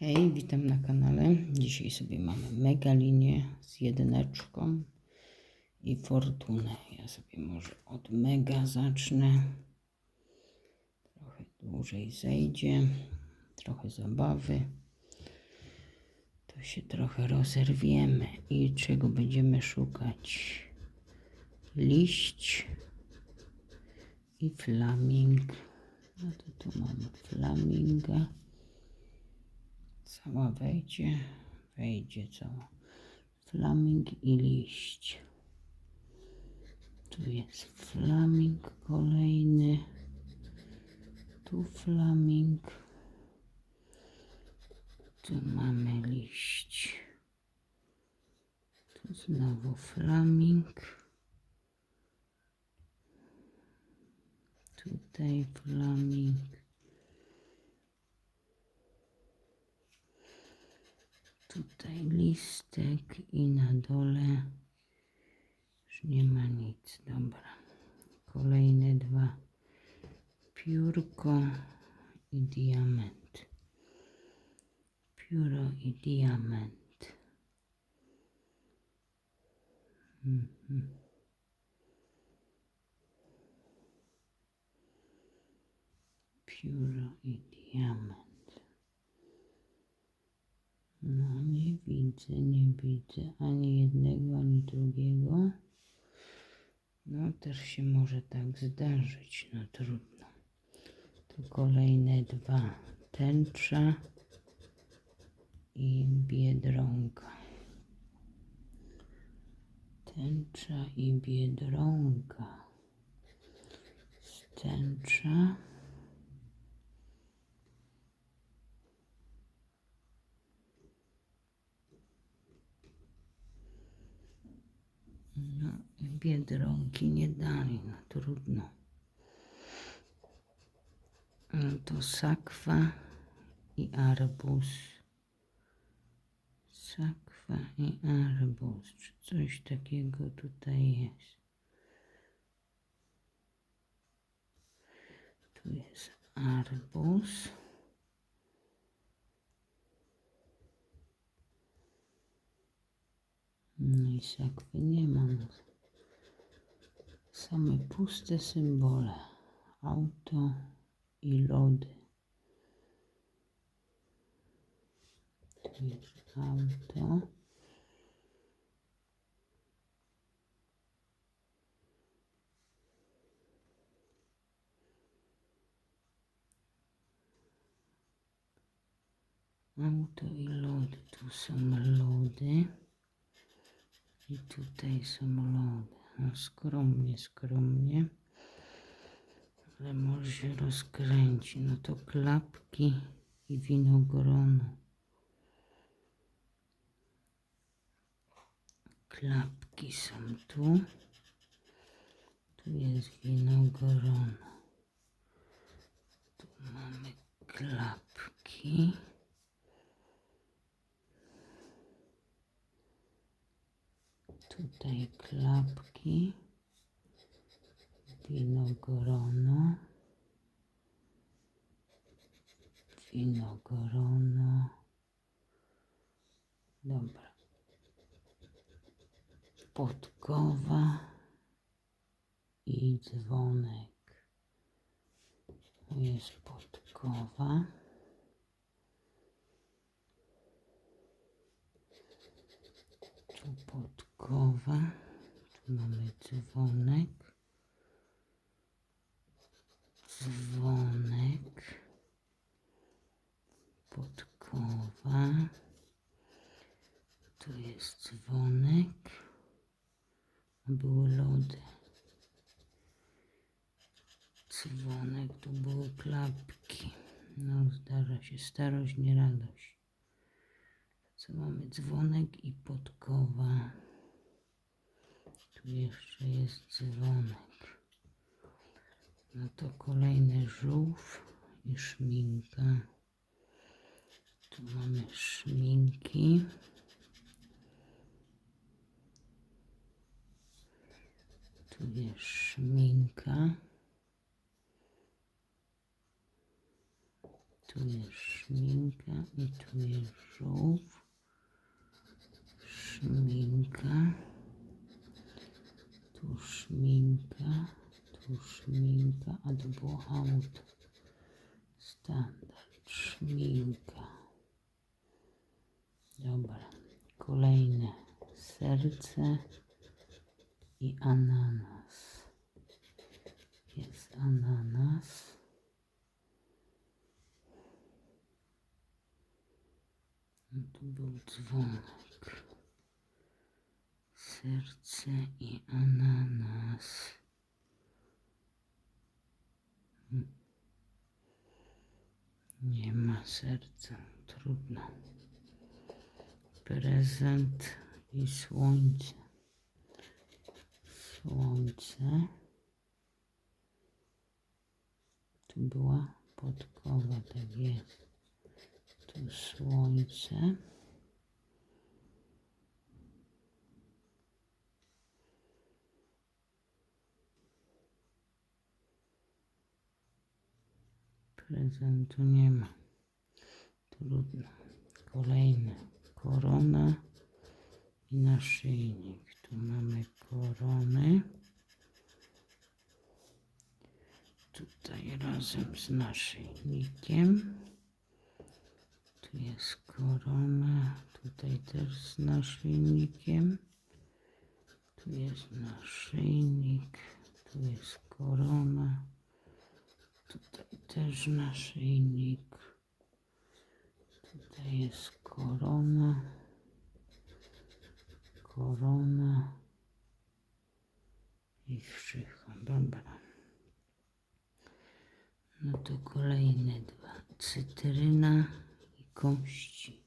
Hej, witam na kanale. Dzisiaj sobie mamy mega linię z jedyneczką i fortunę. Ja sobie może od mega zacznę. Trochę dłużej zejdzie, trochę zabawy. To się trochę rozerwiemy i czego będziemy szukać? Liść i flaming. No to tu mamy flaminga. Cała wejdzie, wejdzie cała. Flaming i liść. Tu jest flaming kolejny. Tu flaming. Tu mamy liść. Tu znowu flaming. Tutaj flaming. Tutaj listek i na dole już nie ma nic. Dobra. Kolejne dwa. Piórko i diament. Pióro i diament. Mhm. Pióro i diament. No nie widzę, nie widzę ani jednego, ani drugiego. No też się może tak zdarzyć, no trudno. Tu kolejne dwa. Tęcza i biedronka. Tęcza i biedronka. Tęcza. No, biedronki nie dali, no trudno. No to sakwa i arbuz. Sakwa i arbuz. Czy coś takiego tutaj jest? Tu jest arbuz. No i sakwy nie mam. Same puste symbole. Auto i lody. Tu jest auto. Auto i lody. Tu są lody. I tutaj są lody. Skromnie, skromnie. Ale może się rozkręci. No to klapki i winogrono. Klapki są tu. Tu jest winogrono. Tu mamy klapki. Tutaj klapki, winogrono, winogrono. Dobra. Podkowa i dzwonek. To jest podkowa. Tu podkowa. Tu mamy dzwonek. Dzwonek. Podkowa. Tu jest dzwonek. Były lody. Dzwonek, tu były klapki. No, zdarza się starość, nie radość. Co mamy? Dzwonek i podkowa. Tu jeszcze jest dzwonek. No to kolejny żółw i szminka. Tu mamy szminki. Tu jest szminka. Tu jest szminka i tu jest żółw, szminka, tu szminka, tu szminka, a to było. Standard, szminka. Dobra, kolejne serce i ananas. Jest ananas. No tu był dzwonek. Serce i ananas. Nie ma serca. Trudno. Prezent i słońce. Słońce. Tu była podkowa, tak jest. Tu słońce. Prezentu nie ma. Trudno. Kolejne. Korona i naszyjnik. Tu mamy korony. Tutaj razem z naszyjnikiem. Tu jest korona. Tutaj też z naszyjnikiem. Tu jest naszyjnik. Tu jest korona. Tutaj też naszyjnik. Tutaj jest korona. Korona. I wszycha. Dobra. No to kolejne dwa. Cytryna i kości.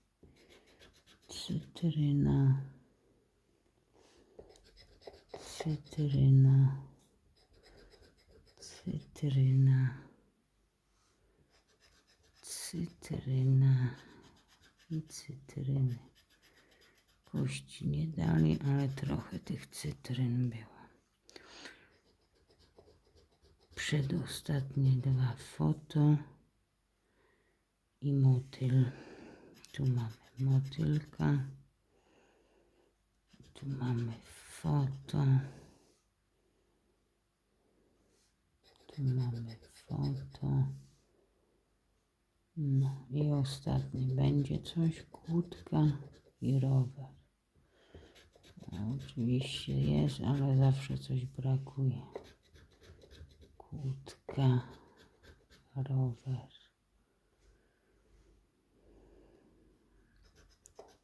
Cytryna. Cytryna. Cytryna. Cytryna i cytryny. Kości nie dali, ale trochę tych cytryn było. Przedostatnie dwa foto i motyl. Tu mamy motylka. Tu mamy foto. Tu mamy foto. No i ostatni będzie coś, kłódka i rower. No, oczywiście jest, ale zawsze coś brakuje. Kłódka, rower.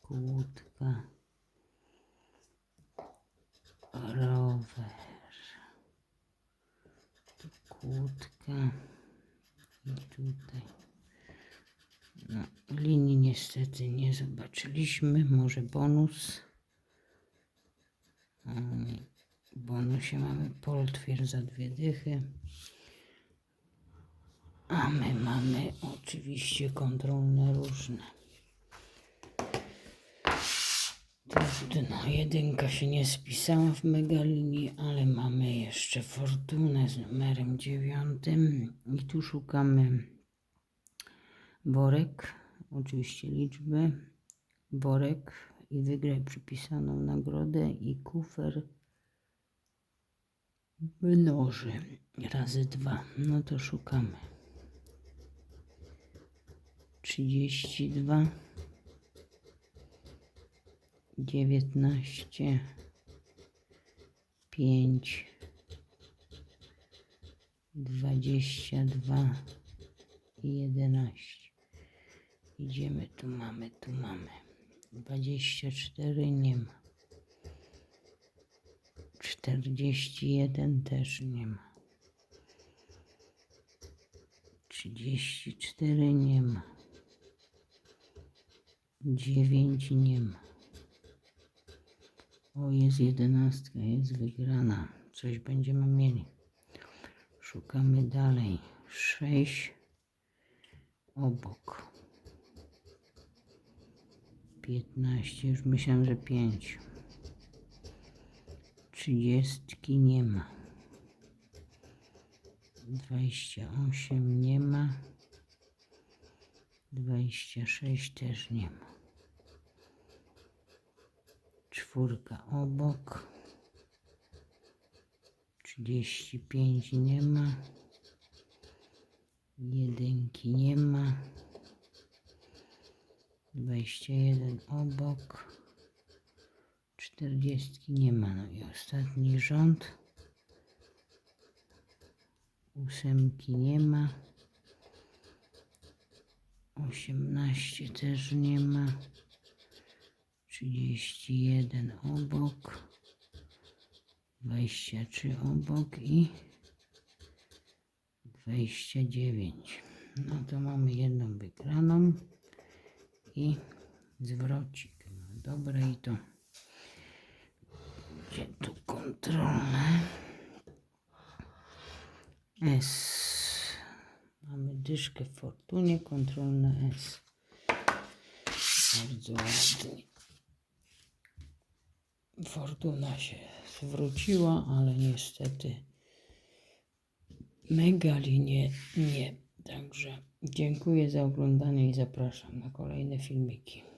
Kłódka, rower. Kłódka i tutaj. No, linii niestety nie zobaczyliśmy. Może bonus. Mm, W bonusie mamy poltwier za dwie dychy. A my mamy oczywiście kontrolne różne. Trudno, jedynka się nie spisała w megalinii, ale mamy jeszcze fortunę z numerem dziewiątym i tu szukamy worek, oczywiście liczby, worek i wygraj przypisaną nagrodę i kufer mnoży razy dwa. No to szukamy. 32 19 5 22 i 11 idziemy tu mamy tu mamy 24 nie ma 41 też nie ma 34 nie ma 9 nie ma o, jest jedenastka, jest wygrana. Coś będziemy mieli. Szukamy dalej. Sześć obok. Piętnaście, już myślałem, że pięć. Trzydziestki nie ma. Dwadzieścia osiem nie ma. 26 też nie ma. Czwórka obok. 35 nie ma. Jedynki nie ma. 21 obok. 40 nie ma. No i ostatni rząd. Ósemki nie ma. 18 też nie ma. 31 obok. 23 obok i 29. No to mamy jedną wygraną i zwrocik. No dobre i to. Gdzie tu kontrolne? S. Mamy dyszkę w fortunie, kontrolne S. Bardzo ładnie. Fortuna się zwróciła, ale niestety megalinie nie. Także dziękuję za oglądanie i zapraszam na kolejne filmiki.